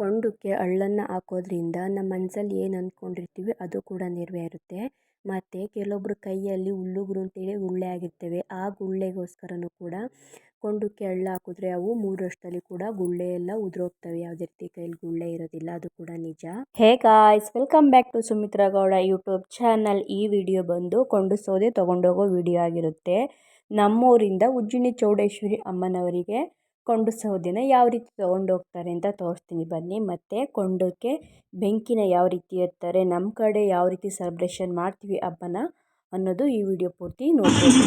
ಕೊಂಡಕ್ಕೆ ಅಳ್ಳನ್ನು ಹಾಕೋದ್ರಿಂದ ನಮ್ಮ ಮನಸಲ್ಲಿ ಏನು ಅಂದ್ಕೊಂಡಿರ್ತೀವಿ ಅದು ಕೂಡ ನೆರವೇರುತ್ತೆ. ಮತ್ತು ಕೆಲವೊಬ್ಬರ ಕೈಯಲ್ಲಿ ಹುಲ್ಲುಗುರು ಅಂತೇಳಿ ಗುಳ್ಳೆ ಆಗಿರ್ತವೆ, ಆ ಗುಳ್ಳೆಗೋಸ್ಕರನೂ ಕೂಡ ಕೊಂಡಕ್ಕೆ ಅಳ್ಳ ಹಾಕಿದ್ರೆ ಅವು ಮೂರು ಕೂಡ ಗುಳ್ಳೆ ಎಲ್ಲ ಉದುರೋಗ್ತವೆ. ಯಾವುದೇ ರೀತಿ ಕೈಯಲ್ಲಿ ಗುಳ್ಳೆ ಇರೋದಿಲ್ಲ, ಅದು ಕೂಡ ನಿಜ. Hey guys, welcome back to Sumitra Gowda YouTube channel. ಈ ವಿಡಿಯೋ ಬಂದು ಕೊಂಡು ಸೋದೆ ತೊಗೊಂಡೋಗೋ ವಿಡಿಯೋ ಆಗಿರುತ್ತೆ. ನಮ್ಮೂರಿಂದ ಉಜ್ಜಿನಿ ಚೌಡೇಶ್ವರಿ ಅಮ್ಮನವರಿಗೆ ಕೊಂಡು ಸೌದೆನ ಯಾವ ರೀತಿ ತೊಗೊಂಡೋಗ್ತಾರೆ ಅಂತ ತೋರಿಸ್ತೀನಿ ಬನ್ನಿ. ಮತ್ತು ಕೊಂಡಕ್ಕೆ ಬೆಂಕಿನ ಯಾವ ರೀತಿ ಎತ್ತಾರೆ ನಮ್ಮ ಕಡೆ ಯಾವ ರೀತಿ ಸೆಲೆಬ್ರೇಷನ್ ಮಾಡ್ತೀವಿ ಹಬ್ಬನ ಅನ್ನೋದು ಈ ವಿಡಿಯೋ ಪೂರ್ತಿ ನೋಡ್ಬೋದು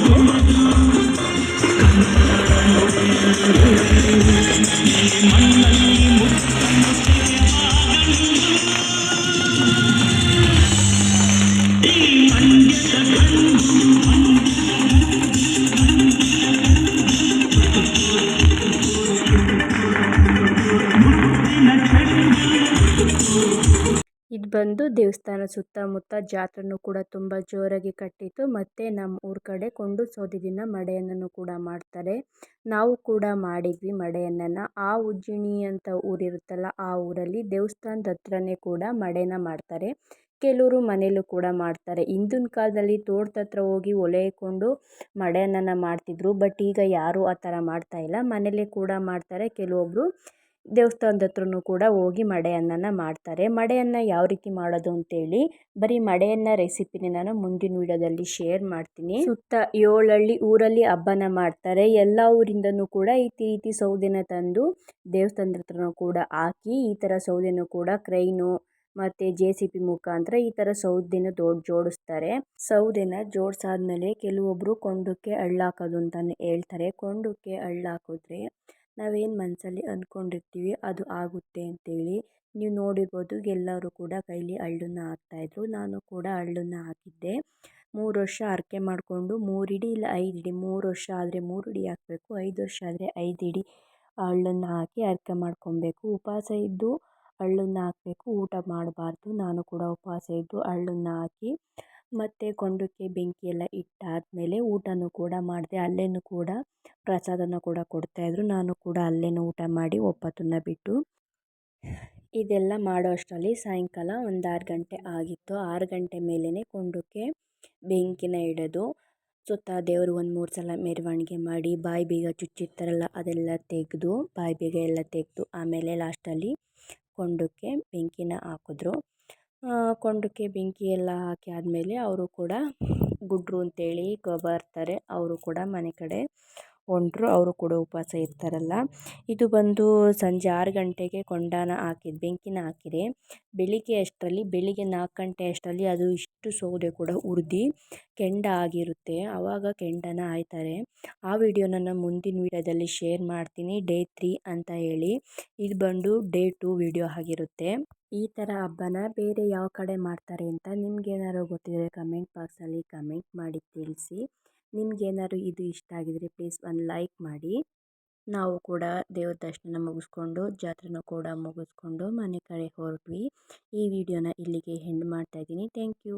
ಬಂದು ದೇವಸ್ಥಾನ ಸುತ್ತಮುತ್ತ ಜಾತ್ರೆನು ಕೂಡ ತುಂಬ ಜೋರಾಗಿ ಕಟ್ಟಿತ್ತು. ಮತ್ತು ನಮ್ಮ ಊರ ಕಡೆ ಕೊಂಡು ಸೋದಿ ದಿನ ಮಡೆಯನ್ನೂ ಕೂಡ ಮಾಡ್ತಾರೆ. ನಾವು ಕೂಡ ಮಾಡಿದ್ವಿ ಮಡೆಯನ್ನು ಆ ಉಜ್ಜಿನಿ ಅಂತ ಊರಿರುತ್ತಲ್ಲ ಆ ಊರಲ್ಲಿ ದೇವಸ್ಥಾನದ ಹತ್ರನೇ ಕೂಡ ಮಡೆನ ಮಾಡ್ತಾರೆ. ಕೆಲವರು ಮನೇಲೂ ಕೂಡ ಮಾಡ್ತಾರೆ. ಹಿಂದಿನ ಕಾಲದಲ್ಲಿ ತೋಟದ ಹತ್ರ ಹೋಗಿ ಒಲೆ ಮಡೆಯನ್ನು ಮಾಡ್ತಿದ್ರು. ಬಟ್ ಈಗ ಯಾರೂ ಆ ಥರ ಮಾಡ್ತಾಯಿಲ್ಲ ಮನೇಲೇ ಕೂಡ ಮಾಡ್ತಾರೆ. ಕೆಲವೊಬ್ಬರು ದೇವಸ್ಥಾನದ ಹತ್ರನೂ ಕೂಡ ಹೋಗಿ ಮಡೆಯನ್ನನ ಮಾಡ್ತಾರೆ. ಮಡೆಯನ್ನ ಯಾವ ರೀತಿ ಮಾಡೋದು ಅಂತೇಳಿ ಬರೀ ಮಡೆಯನ್ನ ರೆಸಿಪಿನ ನಾನು ಮುಂದಿನ ವಿಡಿಯೋದಲ್ಲಿ ಶೇರ್ ಮಾಡ್ತೀನಿ. ಸುತ್ತ ಏಳಳ್ಳಿ ಊರಲ್ಲಿ ಹಬ್ಬನ ಮಾಡ್ತಾರೆ. ಎಲ್ಲ ಊರಿಂದನೂ ಕೂಡ ಈ ರೀತಿ ಸೌದೆನ ತಂದು ದೇವಸ್ಥಾನದ ಹತ್ರನೂ ಕೂಡ ಹಾಕಿ ಈ ಥರ ಸೌದೆನೂ ಕೂಡ ಕ್ರೈನು ಮತ್ತು ಜೆ ಸಿ ಪಿ ಮುಖಾಂತರ ಈ ಥರ ಸೌದೆನ ದೊಡ್ಡ ಜೋಡಿಸ್ತಾರೆ. ಸೌದೆನ ಜೋಡಿಸಾದ್ಮೇಲೆ ಕೆಲವೊಬ್ಬರು ಕೊಂಡಕ್ಕೆ ಹಳ್ಳಾಕೋದು ಅಂತಲೇ ಹೇಳ್ತಾರೆ. ಕೊಂಡಕ್ಕೆ ಹಳ್ಳಾಕಿದ್ರೆ ನಾವೇನು ಮನಸ್ಸಲ್ಲಿ ಅಂದ್ಕೊಂಡಿರ್ತೀವಿ ಅದು ಆಗುತ್ತೆ ಅಂತೇಳಿ ನೀವು ನೋಡಿರ್ಬೋದು ಎಲ್ಲರೂ ಕೂಡ ಕೈಲಿ ಹಳ್ಳನ್ನ ಹಾಕ್ತಾಯಿದ್ರು ನಾನು ಕೂಡ ಅಳ್ಳನ್ನು ಹಾಕಿದ್ದೆ. ಮೂರು ವರ್ಷ ಹರಕೆ ಮಾಡಿಕೊಂಡು ಮೂರು ಇಡಿ ಇಲ್ಲ ಐದು ಇಡಿ, ಮೂರು ವರ್ಷ ಆದರೆ ಮೂರು ಇಡಿ ಹಾಕಬೇಕು, ಐದು ವರ್ಷ ಆದರೆ ಐದು ಇಡಿ ಅಳ್ಳನ್ನು ಹಾಕಿ ಹರಕೆ ಮಾಡ್ಕೊಬೇಕು. ಉಪವಾಸ ಇದ್ದು ಅಳ್ಳನ್ನು ಹಾಕಬೇಕು, ಊಟ ಮಾಡಬಾರ್ದು. ನಾನು ಕೂಡ ಉಪವಾಸ ಇದ್ದು ಅಳ್ಳನ್ನು ಹಾಕಿ ಮತ್ತು ಕೊಂಡಕ್ಕೆ ಬೆಂಕಿ ಎಲ್ಲ ಇಟ್ಟಾದಮೇಲೆ ಊಟನೂ ಕೂಡ ಮಾಡಿದೆ, ಅಲ್ಲೇನೂ ಕೂಡ ಪ್ರಸಾದನ ಕೂಡ ಕೊಡ್ತಾಯಿದ್ರು ನಾನು ಕೂಡ ಅಲ್ಲೇನೂ ಊಟ ಮಾಡಿ ಒಪ್ಪತ್ತನ್ನು ಬಿಟ್ಟು ಇದೆಲ್ಲ ಮಾಡೋ ಅಷ್ಟರಲ್ಲಿ ಸಾಯಂಕಾಲ ಒಂದು ಆರು ಗಂಟೆ ಆಗಿತ್ತು. ಆರು ಗಂಟೆ ಮೇಲೇ ಕೊಂಡಕ್ಕೆ ಬೆಂಕಿನ ಇಡೋದು, ಸುತ್ತ ದೇವರು ಒಂದು ಮೂರು ಸಲ ಮೆರವಣಿಗೆ ಮಾಡಿ, ಬಾಯಿ ಬೀಗ ಚುಚ್ಚಿರ್ತಾರಲ್ಲ ಅದೆಲ್ಲ ತೆಗೆದು, ಬಾಯಿ ಬೀಗ ಎಲ್ಲ ತೆಗೆದು ಆಮೇಲೆ ಲಾಸ್ಟಲ್ಲಿ ಕೊಂಡಕ್ಕೆ ಬೆಂಕಿನ ಹಾಕಿದ್ರು. ಕೊಂಡಕ್ಕೆ ಬೆಂಕಿ ಎಲ್ಲ ಹಾಕಿ ಆದಮೇಲೆ ಅವರು ಕೂಡ ಗುಡ್ರು ಅಂತೇಳಿ ಬರ್ತಾರೆ. ಅವರು ಕೂಡ ಮನೆ ಕಡೆ ಹೊಂಟ್ರು ಅವರು ಕೂಡ ಉಪವಾಸ ಇರ್ತಾರಲ್ಲ. ಇದು ಬಂದು ಸಂಜೆ ಆರು ಗಂಟೆಗೆ ಕೊಂಡನ ಹಾಕಿದ, ಬೆಂಕಿನ ಹಾಕಿದೆ. ಬೆಳಿಗ್ಗೆ ಅಷ್ಟರಲ್ಲಿ ಬೆಳಿಗ್ಗೆ ನಾಲ್ಕು ಗಂಟೆ ಅಷ್ಟರಲ್ಲಿ ಅದು ಇಷ್ಟು ಸೌದೆ ಕೂಡ ಉರಿದು ಕೆಂಡ ಆಗಿರುತ್ತೆ. ಆವಾಗ ಕೆಂಡನ ಆಯ್ತಾರೆ ಆ ವಿಡಿಯೋನ ನಾನು ಮುಂದಿನ ವಿಡಿಯೋದಲ್ಲಿ ಶೇರ್ ಮಾಡ್ತೀನಿ. ಡೇ ತ್ರೀ ಅಂತ ಹೇಳಿ. ಇದು ಬಂದು ಡೇ ಟು ವಿಡಿಯೋ ಆಗಿರುತ್ತೆ. ಈ ಥರ ಹಬ್ಬನ ಬೇರೆ ಯಾವ ಕಡೆ ಮಾಡ್ತಾರೆ ಅಂತ ನಿಮ್ಗೇನಾದ್ರು ಗೊತ್ತಿದ್ರೆ ಕಮೆಂಟ್ ಬಾಕ್ಸಲ್ಲಿ ಕಮೆಂಟ್ ಮಾಡಿ ತಿಳಿಸಿ. ನಿಮ್ಗೇನಾದ್ರು ಇದು ಇಷ್ಟ ಆಗಿದರೆ ಪ್ಲೀಸ್ ಒಂದು ಲೈಕ್ ಮಾಡಿ. ನಾವು ಕೂಡ ದೇವ್ರ ದರ್ಶನ ಮುಗಿಸ್ಕೊಂಡು ಜಾತ್ರೆನೂ ಕೂಡ ಮುಗಿಸ್ಕೊಂಡು ಮನೆ ಕಡೆ ಹೊರಟ್ವಿ. ಈ ವಿಡಿಯೋನ ಇಲ್ಲಿಗೆ ಹೆಂಡ್ ಮಾಡ್ತಾಯಿದ್ದೀನಿ ಥ್ಯಾಂಕ್ ಯು.